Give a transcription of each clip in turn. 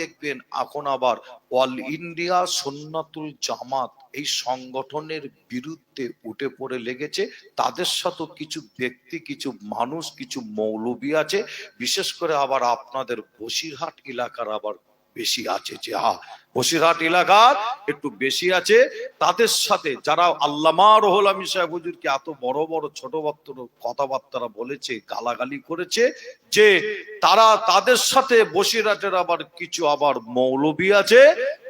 দেখবেন এখন আবার অল ইন্ডিয়া সুন্নাতুল জামাত এই সংগঠনের বিরুদ্ধে উঠে পড়ে লেগেছে। তাদের সাথে কিছু ব্যক্তি, কিছু মানুষ, কিছু মৌলবি আছে। বিশেষ করে আবার আপনাদের বসিরহাট এলাকার আবার বেশি আছে যে হা বসিরহাট এলাকার একটু বেশি আছে। তাদের সাথে যারা আল্লামা রহুল আমি সাহেব হুজুরকে এত বড় বড় ছোট বাচ্চার কথাবার্তা বলেছে, গালাগালি করেছে যে তারা তাদের সাথে বসিরহাটের আবার কিছু আবার মৌলবী আছে,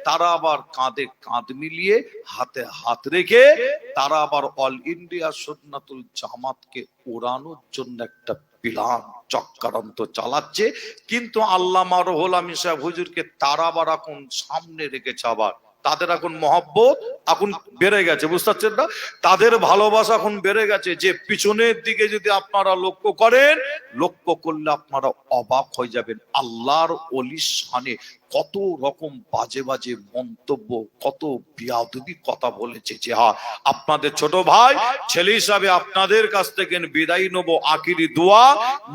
তারা আবার কাঁধে কাঁধ মিলিয়ে হাতে হাত রেখে তারা আবার অল ইন্ডিয়া সুন্নাতুল জামাতকে ওড়ানোর জন্য একটা প্লান চক্রান্ত চালাচ্ছে। কিন্তু আল্লামা রহুল আমি সাহেব হুজুরকে তারা আবার এখন সামনে রেখেছে আবার। তাদের এখন মহব্বত এখন বেড়ে গেছে, বুঝতে পারছেন না? তাদের ভালোবাসা এখন বেড়ে গেছে, যে পিছনের দিকে যদি আপনারা লক্ষ্য করেন, লক্ষ্য করলে আপনারা অবাক হয়ে যাবেন। আল্লাহর অলির কত রকম বাজে বাজে মন্তব্য, কত বিয়াদবি কথা বলেছে যে হা আপনাদের ছোট ভাই, ছেলে হিসাবে আপনাদের কাছ থেকে বিদায় নেব আকিরি দোয়া,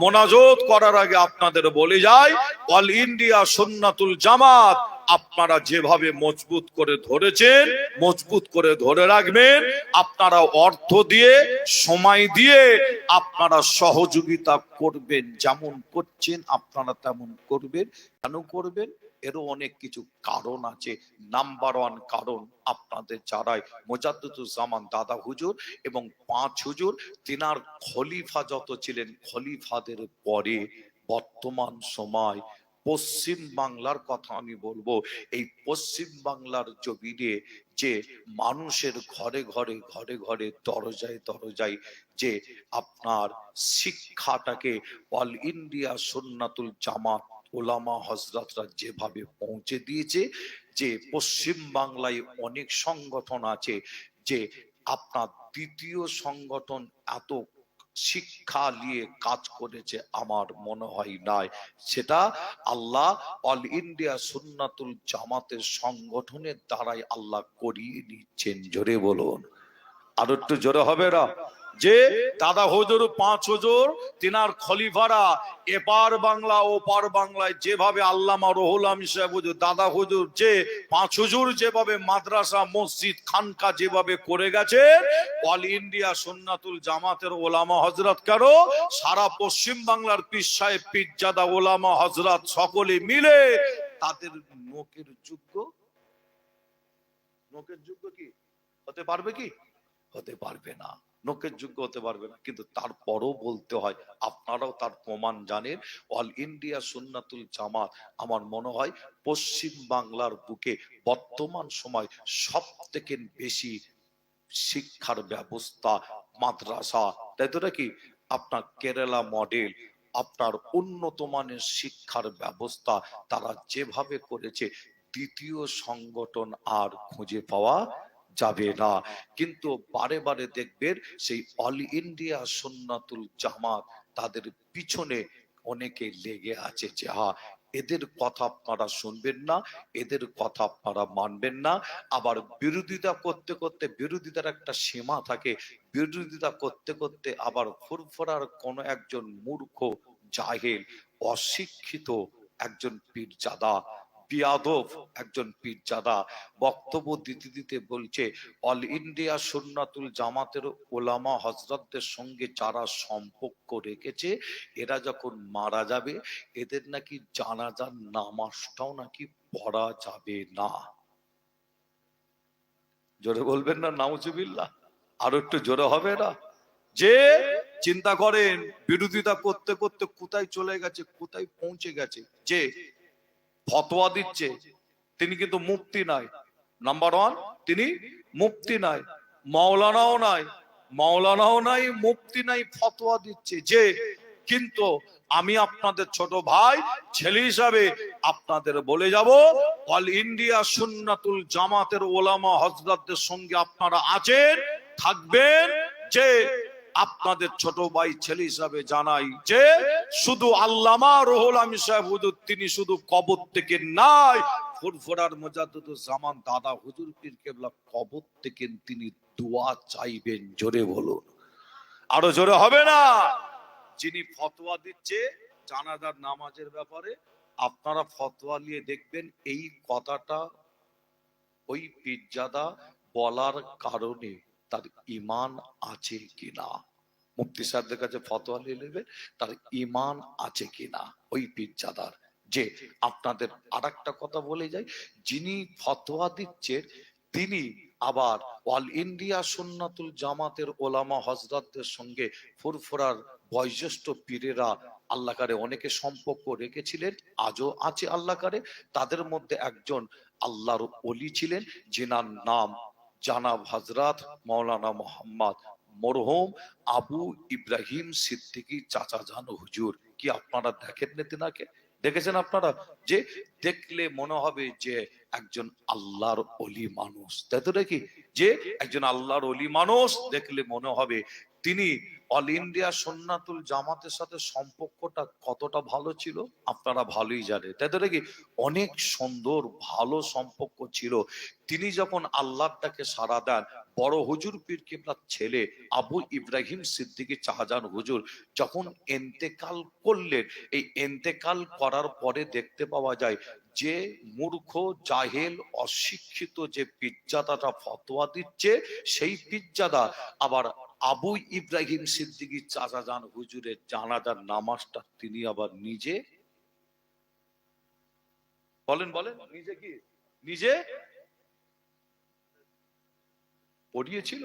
মোনাজত করার আগে আপনাদের বলে যায় অল ইন্ডিয়া সুন্নাতুল জামাত আপনারা যেভাবে মজবুত করে ধরেছেন, মজবুত করে ধরে রাখবেন, আপনারা অর্থ দিয়ে, সময় দিয়ে আপনারা সহযোগিতা করবেন। যেমন করছেন, আপনারা তেমন করবেন। কেন করবেন? এরও অনেক কিছু কারণ আছে। নাম্বার ওয়ান কারণ আপনাদের যারাই মোজাদ্দুজ্জামান দাদা হুজুর এবং পাঁচ হুজুর, তিনার খলিফা যত ছিলেন, খলিফাদের পরে বর্তমান সময় পশ্চিম বাংলার কথা আমি বলব। এই পশ্চিম বাংলার জমিনে যে মানুষের ঘরে ঘরে ঘরে ঘরে দরজায় দরজায় যে আপনার শিক্ষাটাকে অল ইন্ডিয়া সুন্নাতুল জামাত ওলামা হজরতরা যেভাবে পৌঁছে দিয়েছে, যে পশ্চিম বাংলায় অনেক সংগঠন আছে, যে আপনার দ্বিতীয় সংগঠন এত শিক্ষা নিয়ে কাজ করেছে আমার মনে হয় নাই। সেটা আল্লাহ অল ইন্ডিয়া সুন্নাতুল জামাতের সংগঠনের দ্বারাই আল্লাহ করিয়ে নিচ্ছেন জোরে বলুন। আর একটু জোরে হবে না? যে দাদা হুজুর পাঁচ হুজুর, তিনার খলিফারা এপার বাংলা ওপার বাংলায় যেভাবে আল্লামা রহুল দাদা হুজুর যে পাঁচ হুজুর যেভাবে মাদ্রাসা, মসজিদ, খানকা যেভাবে করে গেছে অল ইন্ডিয়া সুন্নাতুল জামাতের ওলামা হজরত কারও, সারা পশ্চিম বাংলার পীর সাহেব, পীরজাদা ওলামা হজরত সকলে মিলে তাদের নোকের যোগ্য। নোকের যোগ্য কি? হতে পারবে কি? হতে পারবে না। নোকের যোগ্য হতে পারবে না। কিন্তু তারপরও বলতে হয়, আপনারাও তার প্রমাণ জানেন। অল ইন্ডিয়া সুন্নাতুল জামাত, আমার মনে হয় পশ্চিম বাংলার বুকে বর্তমান সময় সব থেকে বেশি শিক্ষার ব্যবস্থা মাদ্রাসা। তাই তো নাকি? আপনার কেরালা মডেল, আপনার উন্নত মানের শিক্ষার ব্যবস্থা তারা যেভাবে করেছে, দ্বিতীয় সংগঠন আর খুঁজে পাওয়া যাবে না। কিন্তু বারে বারে দেখবেন সেই অল ইন্ডিয়া সুন্নাতুল জামাত তাদের পিছনে অনেকে লেগে আছে যে হা এদের কথা আপনারা শুনবেন না এদের কথা আপনারা মানবেন না। আবার বিরোধিতা করতে করতে বিরোধিতার একটা সীমা থাকে। বিরোধিতা করতে করতে আবার ফুরফুরার কোন একজন মূর্খ জাহেল অশিক্ষিত একজন পীরজাদা বিয়াদব একজন পীরজাদা বক্তব্য দিতে দিতে বলছে, অল ইন্ডিয়া সুন্নাতুল জামাতের ওলামা হজরতদের সঙ্গে যারা সম্পর্ক রেখেছে, এরা যখন মারা যাবে, এদের নাকি জানাজার নামাজটাও নাকি পড়া যাবে না। জোরে বলবেন না, নাউজুবিল্লাহ? আরও একটু জোরে হবে না? যে চিন্তা করেন, বিরোধিতা করতে করতে কোথায় চলে গেছে, কোথায় পৌঁছে গেছে, যে ফতোয়া দিচ্ছে, তিনি কিন্তু মুক্তি নাই। নাম্বার ওয়ান তিনি মুক্তি নাই। মাওলানাও নাই। মাওলানাও নাই মুক্তি নাই, ফতোয়া দিচ্ছে যে, কিন্তু আমি আপনাদের ছোট ভাই, ছেলে হিসাবে আপনাদের বলে যাব, অল ইন্ডিয়া সুন্নাতুল জামাতের ওলামা হজরতদের সঙ্গে আপনারা আছেন, থাকবেন যে আপনাদের ছোট ভাই, ছেলে হিসাবে জানাই যে শুধু আল্লামা রহুল আমি সাহেব হুজুর, তিনি শুধু কবর থেকে নাই, ফুরফুরার মোজাদ্দুদ জামান দাদা হুজুর পীর কেবলা কবর থেকে তিনি দোয়া চাইবেন, জোরে বলুন। আরও জোরে হবে না? যিনি ফতোয়া দিচ্ছে জানাজার নামাজের ব্যাপারে, আপনারা ফতোয়া নিয়ে দেখবেন এই কথাটা ওই পিজ্জাদা বলার কারণে। তার ইমান আছে কিনা? মুফতি সাহেবদের কাছে ফতোয়া নিয়ে নেবে, তার ইমান আছে কিনা? ওই পিজ্জাদার যে আপনাদের আর কথা বলে যাই, যিনি ফতোয়া দিচ্ছেন তিনি আবার অল ইন্ডিয়া সুন্নাতুল জামাতের ওলামা হজরতদের সঙ্গে ফুরফুরার বয়োজ্যেষ্ঠ পীরেরা আল্লাহকারে অনেকে সম্পর্ক রেখেছিলেন, আজও আছে আল্লাহকারে তাদের মধ্যে একজন আল্লাহর অলি ছিলেন, যিনার নাম জানাব হাজরাত মৌলানা মোহাম্মদ মরহুম আবু ইব্রাহিম সিদ্দিকী চাচা জানো হুজুর। কি আপনারা দেখেননি তিনাকে? দেখেছেন আপনারা? যে দেখলে মনে হবে যে একজন আল্লাহর অলি মানুষ। তাই তো নাকি যে একজন আল্লাহর অলি মানুষ দেখলে মনে হবে তিনি অল ইন্ডিয়া সন্ন্যাতুল জামাতের সাথে সম্পর্কটা কতটা ভালো ছিল, আপনারা ভালোই জানেন। তাই তো নাকি? অনেক সুন্দর, ভালো সম্পর্ক ছিল। তিনি যখন আল্লাহটাকে সারা দেন, বড় হুজুর পীর কিবলার ছেলে আবু ইব্রাহিম সিদ্দিকী শাহজাহান হুজুর যখন এন্তেকাল করলেন, এই এন্তেকাল করার পরে দেখতে পাওয়া যায় যে মূর্খ, জাহেল, অশিক্ষিত যে পিজ্জাদাটা ফতোয়া দিচ্ছে, সেই পিজ্জাদা আবার আবু ইব্রাহিম সিদ্দিকী চাচা যান হুজুরের জানাজার নামাজটা তিনি আবার নিজে বলেন বলেন নিজে কি? নিজে পড়িয়েছিল?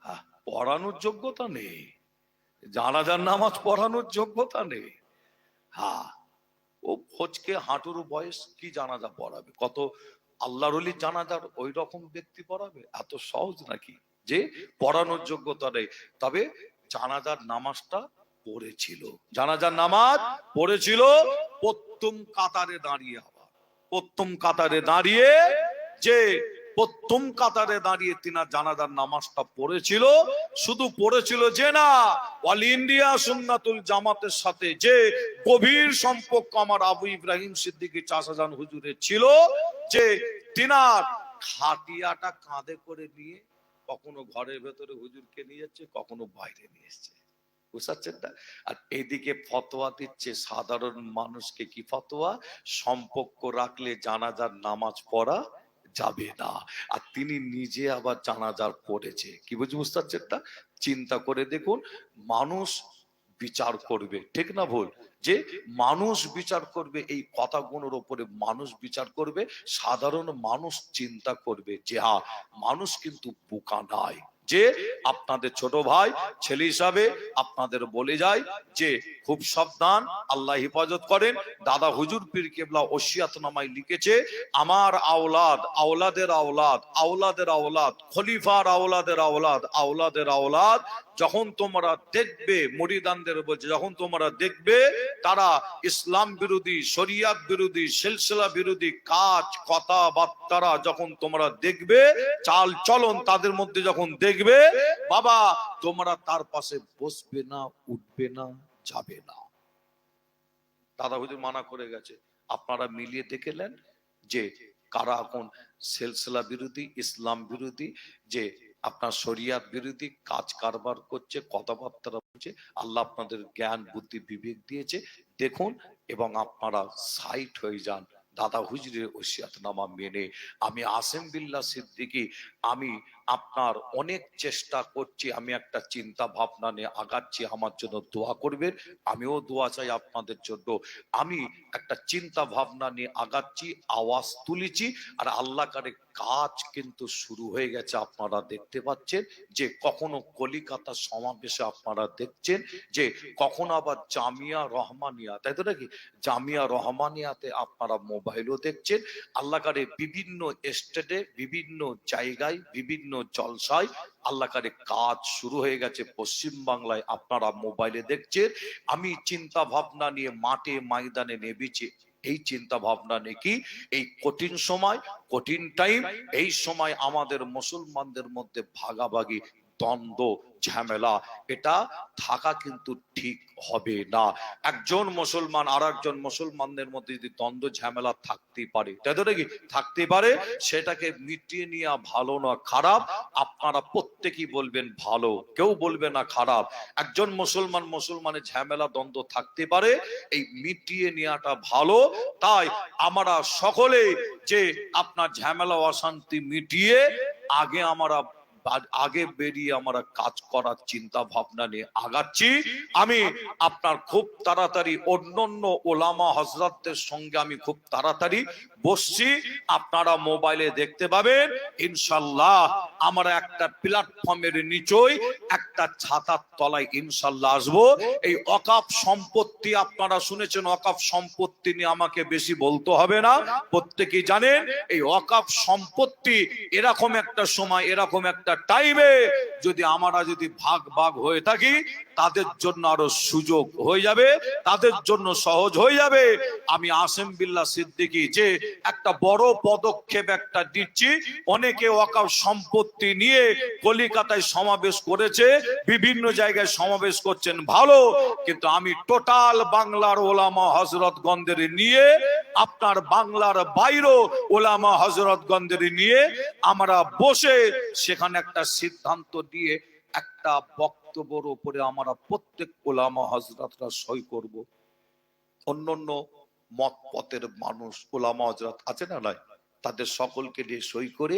হ্যাঁ, পড়ানোর যোগ্যতা নেই। জানাজার নামাজ পড়ানোর যোগ্যতা নেই। হ্যাঁ ও ফচকে হাঁটুর বয়স কি জানাজা পড়াবে? কত আল্লাহর জানাজার ওই রকম ব্যক্তি পড়াবে? এত সহজ নাকি? যে পড়ানোর যোগ্যতা নেই। তবে জানাজার নামাজটা পড়েছিল। জানাজার নামাজ পড়েছিল প্রথম কাতারে দাঁড়িয়ে আবার প্রথম কাতারে দাঁড়িয়ে যে প্রথম কাতারে দাঁড়িয়ে তিনার জানাজার নামাজটা পড়েছিল, শুধু পড়েছিল যে না অল ইন্ডিয়া সুন্নাতুল জামাতের সাথে যে গভীর সম্পর্ক আমার আবু ইব্রাহিম সিদ্দিকী চাষাজান হুজুরের ছিল, যে তিনার খাটিয়াটা কাঁধে করে নিয়ে কখনো ঘরের ভেতরে হুজুরকে নিয়ে যাচ্ছে, কখনো বাইরে নিয়ে এসছে। বুঝাচ্ছেন না? আর এদিকে ফতোয়া দিচ্ছে, সাধারণ মানুষকে কি ফতোয়া? সম্পর্ক রাখলে জানাজার নামাজ পড়া যাবে না। আর তিনি নিজে আবার জানাজার পড়েছে। কি বুঝি বুঝতে পারছেন না? চিন্তা করে দেখুন, মানুষ বিচার করবে, ঠিক না ভুল? যে মানুষ বিচার করবে, এই কথাগুলোর উপরে মানুষ বিচার করবে, সাধারণ মানুষ চিন্তা করবে যে হ্যাঁ মানুষ কিন্তু বোকা নয়। যে আপনাদের ছোট ভাই, ছেলে হিসাবে আপনাদের বলে যায় যে, খুব সাবধান, আল্লাহ হেফাজত করেন। দাদা হুজুর পীর কেবলা ওসিয়াত নামায় লিখেছে, আমার আওলাদ, আওলাদের আওলাদ আওলাদের আওলাদ, খলিফার আওলাদের আওলাদ আওলাদের আওলাদ যখন তোমরা দেখবে, মরিদানদের বলছে, যখন তোমরা দেখবে, তারা ইসলাম বিরোধী, শরিয়াত বিরোধী, সিলসিলা বিরোধী কাজ, কথাবার্তারা যখন তোমরা দেখবে, চাল চলন তাদের মধ্যে যখন দেখবে, বাবা, তোমরা তার পাশে বসবে না, উঠবে না, যাবে না। দাদা হুজুর মানা করে গেছে। আপনারা মিলিয়ে দেখেলেন যে কারা এখন সেলসিলা বিরোধী, ইসলাম বিরোধী, যে আপনার শরিয়া বিরোধী কাজ কারবার করছে, কথাবার্তা বলছে, আল্লাহ আপনাদের জ্ঞান, বুদ্ধি, বিবেক দিয়েছে। দেখুন, এবং আপনারা সাইট হয়ে যান, দাদা হুজুরের ওসিয়াতনামা মেনে। আমি আসেম বিল্লা সিদ্দিকি, আমি আপনার অনেক চেষ্টা করছি, আমি একটা চিন্তা ভাবনা নিয়ে আগাচ্ছি, আমার জন্য দোয়া করবেন, আমিও দোয়া চাই আপনাদের জন্য। আমি একটা চিন্তা ভাবনা নিয়ে আগাচ্ছি, আওয়াজ তুলেছি, আর আল্লাহ কারে কাজ কিন্তু শুরু হয়ে গেছে, আপনারা দেখতে পাচ্ছেন যে কখনো কলিকাতা সমাবেশে আপনারা দেখছেন যে কখনো আবার জামিয়া রহমানিয়া, তাই তো নাকি? জামিয়া রহমানিয়াতে আপনারা মোবাইলও দেখছেন, আল্লাহ কারে বিভিন্ন স্টেটে, বিভিন্ন জায়গায়, বিভিন্ন জলসায় আল্লাহকারে কাজ শুরু হয়ে গেছে পশ্চিম বাংলায় আপনারা মোবাইলে দেখছেন, আমি চিন্তা ভাবনা নিয়ে মাঠে ময়দানে নেমেছি। এই চিন্তা ভাবনা নাকি এই কঠিন সময়, কঠিন টাইম এই সময় আমাদের মুসলমানদের মধ্যে ভাগাভাগি, দ্বন্দ্ব ঝামেলা, এটা থাকা কিন্তু ঠিক হবে না। একজন মুসলমান আর একজন মুসলমানদের মধ্যে যদি দ্বন্দ্ব, ঝামেলা থাকতেই পারে, তাই তো নাকি? থাকতে পারে, সেটাকে মিটিয়ে নেওয়া ভালো না, খারাপ। আপনারা প্রত্যেকেই বলবেন ভালো, কেউ বলবে না খারাপ। একজন মুসলমান মুসলমানের ঝামেলা, দ্বন্দ্ব থাকতে পারে, এই মিটিয়ে নেওয়াটা ভালো। তাই আমরা সকলে যে আপনার ঝামেলা, অশান্তি মিটিয়ে আগে আমরা আগে বেরিয়ে আমরা কাজ করার চিন্তা ভাবনা নিয়ে আগাচ্ছি। আমি আপনার খুব তাড়াতাড়ি অন্যান্য ওলামা হজরতদের সঙ্গে আমি খুব তাড়াতাড়ি বসছি, আপনারা মোবাইলে দেখতে পাবেন, ইনশাল্লাহ আমরা একটা প্ল্যাটফর্মের নিচই, একটা ছাতার তলায় ইনশাল্লাহ আসব। এই অকাপ সম্পত্তি, আপনারা শুনেছেন, অকাপ সম্পত্তি নিয়ে আমাকে বেশি বলতে হবে না। প্রত্যেকেই জানেন, এই অকাপ সম্পত্তি এরকম একটা সময়, এরকম একটা টাইমে যদি আমরা যদি ভাগ ভাগ হয়ে থাকি তাদের জন্য আরও সুযোগ হয়ে যাবে, তাদের জন্য সহজ হয়ে যাবে। আমি আসেম বিল্লা সিদ্দিকি যে একটা বড় পদক্ষেপ একটা দিচ্ছি অনেকে ওয়াকাফ সম্পত্তি নিয়ে কলিকাতায় সমাবেশ করেছে, বিভিন্ন জায়গায় সমাবেশ করছেন ভালো, কিন্তু আমি টোটাল বাংলার ওলামা হজরত গন্ধের নিয়ে, আপনার বাংলার বাইরেও ওলামা হজরত গন্ধের নিয়ে আমরা বসে সেখানে একটা সিদ্ধান্ত দিয়ে একটা বক্তব্যের উপরে আমরা প্রত্যেক ওলামা হজরতরা সই করব। অন্য অন্য মত পথের মানুষ, ওলামা হজরত আছে না নয় তাদের সকলকে নিয়ে সই করে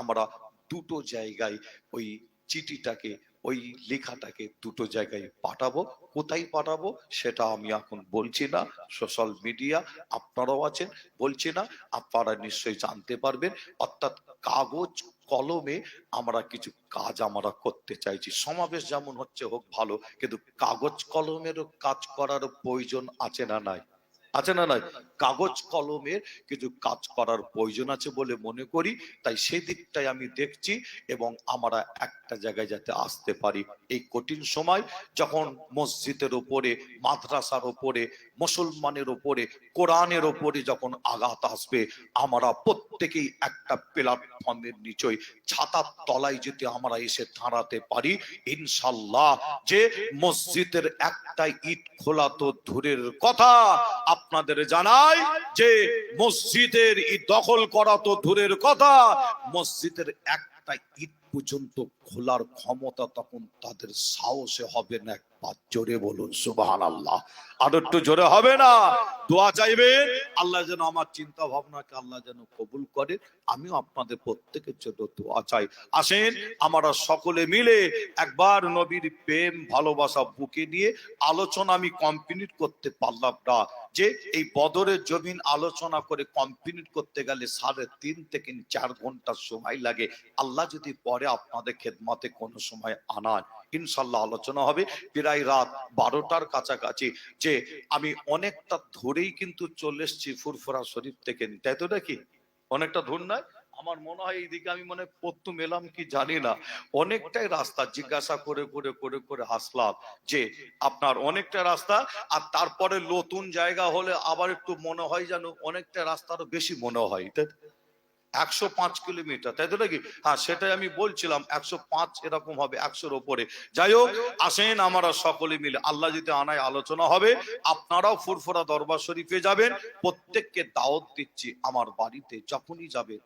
আমরা দুটো জায়গায় ওই চিঠিটাকে, ওই লেখাটাকে দুটো জায়গায় পাঠাবো। কোথায় পাঠাবো সেটা আমি এখন বলছি না। সোশ্যাল মিডিয়া আপনারাও আছেন, বলছি না, আপনারা নিশ্চয়ই জানতে পারবেন। অর্থাৎ কাগজ কলমে আমরা কিছু কাজ আমরা করতে চাইছি। সমাবেশ যেমন হচ্ছে হোক ভালো, কিন্তু কাগজ কলমেরও কাজ করার প্রয়োজন আছে না নাই? আছে না নাই? কাগজ কলমের কিছু কাজ করার প্রয়োজন আছে বলে মনে করি। তাই সেই দিকটাই আমি দেখছি এবং আমরা একটা জায়গায় যাতে আসতে পারি। এই কঠিন সময় যখন মসজিদের ওপরে, মাদ্রাসার ওপরে, মুসলমানের ওপরে, কোরআনের ওপরে যখন আঘাত আসবে, আমরা প্রত্যেকেই একটা প্ল্যাটফর্মের নিচই ছাতার তলায় যদি আমরা এসে দাঁড়াতে পারি ইনশাল্লাহ যে মসজিদের একটা ইট খোলা তো দূরের কথা। আপনাদের জানাই যে মসজিদের দখল করা তো দূরের কথা, মসজিদের একটা ইট পর্যন্ত খোলার ক্ষমতা তখন তাদের সাহসে হবে না। জোরে বলুন সুবাহান আল্লাহ আর একটু জোরে হবে না? দোয়া চাইবে আল্লাহ যেন আমার চিন্তা ভাবনাকে আল্লাহ যেন কবুল করে। আমিও আপনাদের প্রত্যেকের জন্য দোয়া চাই। আসেন আমরা সকলে মিলে একবার নবীর প্রেম ভালোবাসা বুকে নিয়ে আলোচনা আমি কমপ্লিট করতে পারলাম না। যে এই বদরের জমিন আলোচনা করে কমপ্লিট করতে গেলে সাড়ে তিন থেকে চার ঘণ্টা সময় লাগে। আল্লাহ যদি পরে আপনাদের খেদমতে কোনো সময় আনান ইনশাল্লাহ আলোচনা হবে। প্রায় রাত বারোটার কাছাকাছি যে আমি অনেকটা ধরেই কিন্তু চলে এসছি ফুরফুরা শরীফ থেকে। তাই তো নাকি? অনেকটা ধর নয়? আমার মনে হয় এইদিকে আমি মানে প্রথম এলাম কি জানি না। অনেকটাই রাস্তা জিজ্ঞাসা করে করে করে করে আসলাম যে আপনার অনেকটা রাস্তা আর তারপরে নতুন জায়গা হলে আবার একটু মনে হয় যেন অনেকটা রাস্তা আরও বেশি মনে হয়? একশো পাঁচ কিলোমিটার। তাই তো নাকি? হ্যাঁ সেটাই আমি বলছিলাম, একশো পাঁচ এরকম হবে একশোর ওপরে। যাই হোক, আসেন আমরা সকলে মিলে। আল্লাহ যদি আনায় আলোচনা হবে, আপনারাও ফুরফুরা দরবার শরীফে যাবেন। প্রত্যেককে দাওয়াত দিচ্ছি আমার বাড়িতে, যখনই যাবেন।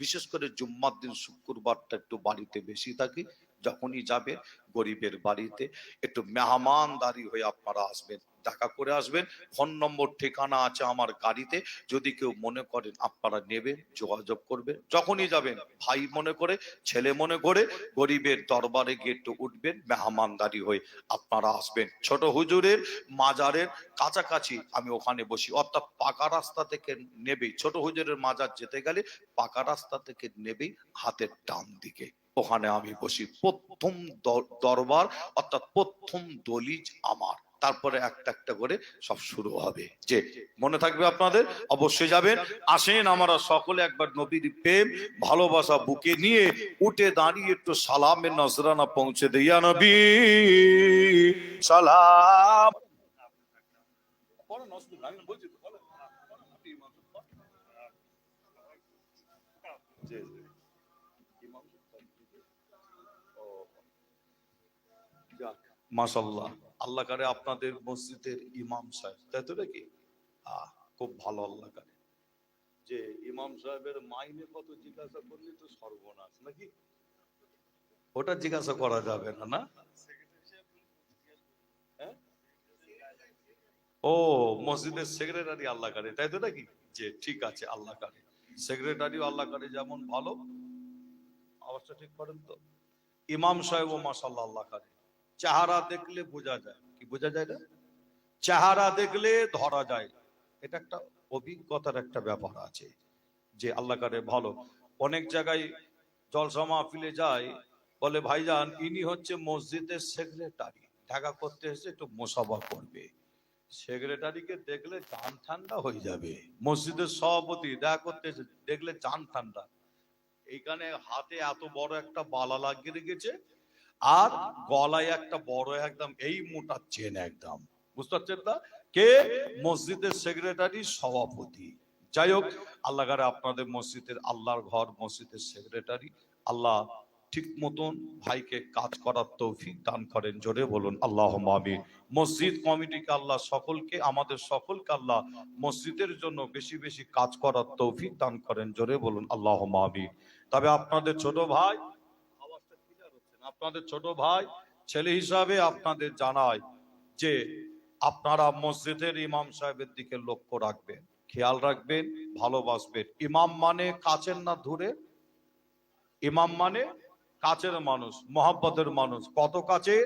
বিশেষ করে জুম্মার দিন, শুক্রবারটা একটু বাড়িতে বেশি থাকি। যখনই যাবেন গরিবের বাড়িতে, একটু মেহমানদারি হয়ে আপনারা আসবেন, দেখা করে আসবেন। ফোন নম্বর, ঠিকানা আছে আমার গাড়িতে। যদি কেউ মনে করেন আপনারা নেবেন, যোগাযোগ করবেন। যখনই যাবেন, ভাই মনে করে, ছেলে মনে করে, গরিবের দরবারে গিয়ে একটু উঠবেন, মেহমানদারি হয়ে আপনারা আসবেন। ছোট হুজুরের, মাজারের কাছাকাছি আমি ওখানে বসি। অর্থাৎ পাকা রাস্তা থেকে নেবেই। ছোট হুজুরের মাজার যেতে গেলে পাকা রাস্তা থেকে নেবেই, হাতের ডান দিকে। ওখানে আমি বসি। প্রথম দরবার, অর্থাৎ প্রথম দলিজ আমার। তারপরে একটা একটা করে সব শুরু হবে। যে মনে থাকবে আপনাদের? অবশ্যই যাবেন। আসেন আমরা সকলে একবার নবীর প্রেম, ভালোবাসা বুকে নিয়ে উঠে দাঁড়িয়ে একটু সালামের নজরানা পৌঁছে দিয়া নবী। সালাম। মাশাল্লাহ আল্লাহ কারে আপনাদের মসজিদের ইমাম সাহেব, তাই তো নাকি? আহ, খুব ভালো আল্লাহ কারে। যে ইমাম সাহেবের মাইনে কত জিজ্ঞাসা করলে তো সর্বনাশ, নাকি? ওটা জিজ্ঞাসা করা যাবে না না? হ্যাঁ? ও, মসজিদের সেক্রেটারি আল্লাহ কারে, তাই তো নাকি? যে ঠিক আছে আল্লাহ কারে। সেক্রেটারি আল্লাহ কারে যেমন ভালো। আওয়াজটা ঠিক করেন তো? ইমাম সাহেব ও মাসাল্লাহ আল্লাহ কারে। চেহারা দেখলে বোঝা যায়। কি বোঝা যায় না? চেহারা দেখলে ধরা যায়। এটা একটা অভিজ্ঞতার একটা ব্যাপার আছে যে আল্লাহ কারে ভালো। অনেক জায়গায় জলসা মাহফিলে যায়, বলে, ভাইজান, ইনি হচ্ছে মসজিদের সেক্রেটারি ঢাকা করতে এসে একটু মোসাফা করবে। সেক্রেটারিকে দেখলে চান ঠান্ডা হয়ে যাবে। মসজিদের সভাপতি, দেখা করতে এসে দেখলে চান ঠান্ডা। এইখানে হাতে এত বড় একটা বালা লাগিয়ে রেখেছে আর গলায় একটা বড় একদম, এই মোটা চেন একদম। বুঝতে পারছেন না? কে? মসজিদের সেক্রেটারি, সভাপতি। যাই হোক, আল্লাহ কারে আপনাদের মসজিদের, আল্লাহর ঘর, মসজিদের সেক্রেটারি। আল্লাহ ঠিক মতন ভাইকে কাজ করার তৌফিক দান করেন। জোরে বলুন আল্লাহ আমিন। মসজিদ কমিটিকে আল্লাহ সকলকে, আমাদের সকলকে আল্লাহ মসজিদের জন্য বেশি বেশি কাজ করার তৌফিক দান করেন। জোরে বলুন আল্লাহ আমিন। তবে আপনাদের ছোট ভাই আওয়াজটা clear হচ্ছে না। আপনাদের ছোট ভাই, ছেলে হিসাবে আপনাদের জানাই যে আপনারা মসজিদের ইমাম সাহেবের দিকে লক্ষ্য রাখবেন, খেয়াল রাখবেন, ভালোবাসবেন। ইমাম মানে কাছের না দূরে? ইমাম মানে কাছের মানুষ, মহাব্বতের মানুষ। কত কাছে?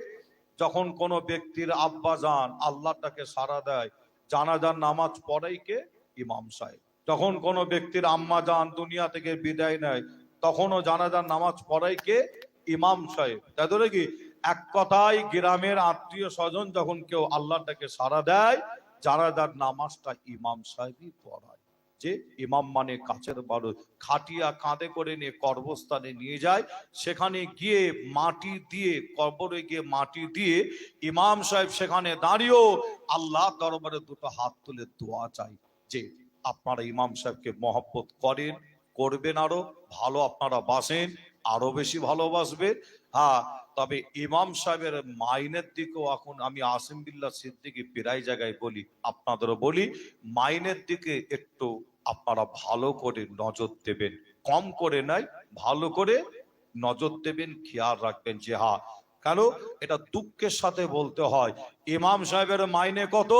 যখন কোন ব্যক্তির আব্বা যান আল্লাহটাকে সারা দেয়, জানাজার নামাজ পড়াই কে? ইমাম সাহেব। যখন কোন ব্যক্তির আম্মা যান, দুনিয়া থেকে বিদায় নেয়, তখনও জানাজার নামাজ পড়াই কে? ইমাম সাহেব। তাই তো কি? এক কথায় গ্রামের আত্মীয় স্বজন যখন কেউ আল্লাহটাকে সারা দেয় জানাজার নামাজটা ইমাম সাহেবই পড়ায়। যে ইমাম মানে কাছের মানুষ, খাটিয়া কাঁধে করে নিয়ে কর্মস্থানে নিয়ে যায়। সেখানে গিয়ে মাটি দিয়ে, কবরে গিয়ে মাটি দিয়ে ইমাম সাহেব সেখানে দাঁড়িয়েও আল্লাহ দরবারে দুটো হাত তুলে দোয়া চাই যে আপনারা ইমাম সাহেবকে মহব্বত করেন, করবেন আরও, ভালো আপনারা বাসেন। আরও বেশি ভালোবাসবে। হ্যাঁ তবে ইমাম সাহেবের মাইনের দিকেও এখন আমি আসিম সিদ্দিকি প্রায় জায়গায় বলি, আপনাদেরও বলি, মাইনের দিকে একটু আপনারা ভালো করে নজর দেবেন। কম করে নাই, ভালো করে নজর দেবেন, খেয়াল রাখবেন যে হা কেন? এটা দুঃখের সাথে বলতে হয়, ইমাম সাহেবের মাইনে কত?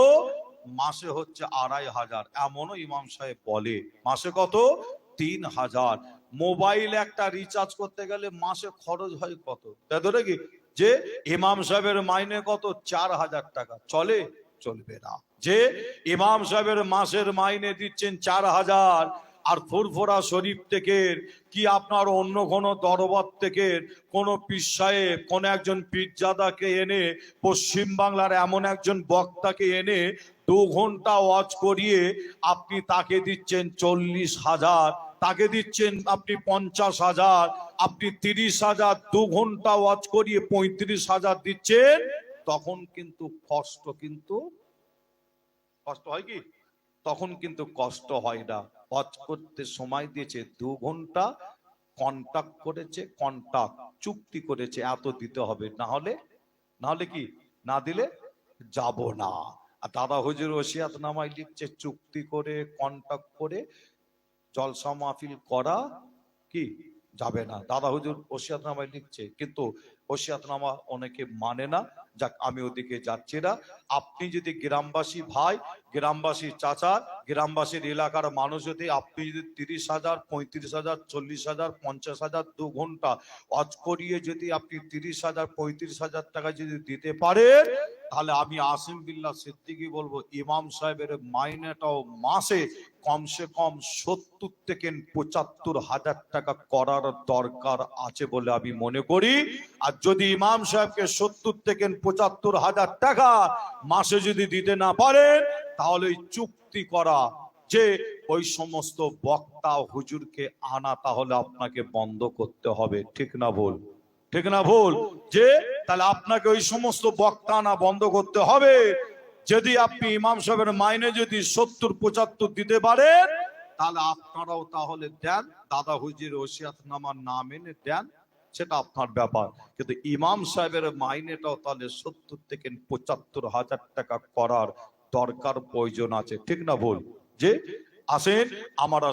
মাসে হচ্ছে আড়াই হাজার, এমনও ইমাম সাহেব বলে, মাসে কত? তিন হাজার। মোবাইল একটা রিচার্জ করতে গেলে মাসে খরচ হয় কত? তাই তো নাকি যে ইমাম সাহেবের মাইনে কত? চার হাজার টাকা। চলে? চলবে না। যে ইমাম সাহেবের মাসের মাইনে দিচ্ছেন চার হাজার, আর ফুরফুরা শরীফ থেকে কি আপনার অন্য কোনো দরবার থেকে কোনো পীর সাহেব, কোন একজন পীরজাদাকে এনে, পশ্চিম বাংলার এমন একজন বক্তাকে এনে দু ঘণ্টা ওয়াচ করিয়ে আপনি তাকে দিচ্ছেন চল্লিশ হাজার। তাকে দিচ্ছেন আপনি পঞ্চাশ হাজার, আপনি তিরিশ হাজার, দু ঘণ্টা ওয়াচ করিয়ে পঁয়ত্রিশ হাজার দিচ্ছেন, তখন কিন্তু কষ্ট কিন্তু, কষ্ট হয় কি? তখন কিন্তু কষ্ট হয় না। ওয়াচ করতে সময় দিয়েছে, দু ঘণ্টা কন্টাক্ট করেছে কন্টাক্ট চুক্তি করেছে, এত দিতে হবে। না হলে না হলে কি? না দিলে যাব না। আর দাদা হুজুর ওসিয়াত নামায় লিখছে, চুক্তি করে কন্টাক্ট করে জলসা মাহফিল করা কি? যাবে না। দাদা হুজুর ওসিয়াত নামায় লিখছে, কিন্তু ওসিয়াত নামা অনেকে মানে না। যাক, আমি ওদিকে যাচ্ছি না। আপনি যদি গ্রামবাসী ভাই গ্রামবাসী চাচা, গ্রামবাসীর এলাকার মানুষ যদি আপনি যদি তিরিশ হাজার, পঁয়ত্রিশ হাজার, চল্লিশ হাজার, পঞ্চাশ হাজার, দু ঘণ্টা অজ করিয়ে যদি আপনি তিরিশ হাজার, পঁয়ত্রিশ হাজার টাকা যদি দিতে পারেন তাহলে আমি আসিম বিল্লাহ সিদ্দিকি বলব, ইমাম সাহেবের মাইনেটাও মাসে কমসে কম সত্তর থেকে পঁচাত্তর হাজার টাকা করার দরকার আছে বলে আমি মনে করি। আর যদি ইমাম সাহেবকে সত্তর থেকে পঁচাত্তর হাজার টাকা মাসে যদি দিতে না পারেন, তাহলে চুক্তি করা যে ওই সমস্ত বক্তা হুজুরকে আনা তাহলে আপনাকে বন্ধ করতে হবে, ঠিক না ভুল? ঠিক না ভুল? যে, তাহলে আপনাকে ওই সমস্ত বক্তা আনা বন্ধ করতে হবে। যদি আপনি ইমাম সাহেবের মাইনে যদি সত্তর, পঁচাত্তর দিতে পারেন, তাহলে আপনারাও তাহলে দেন। দাদা হুজির ওসিয়াত নামার নাম এনে দেন, সেটা আপনার ব্যাপার। কিন্তু ইমাম সাহেবের মাইনেটাও তাহলে সত্তর থেকে পঁচাত্তর হাজার টাকা করার দরকার, প্রয়োজন আছে। ঠিক না ভুল? যে, আসেন, আমরা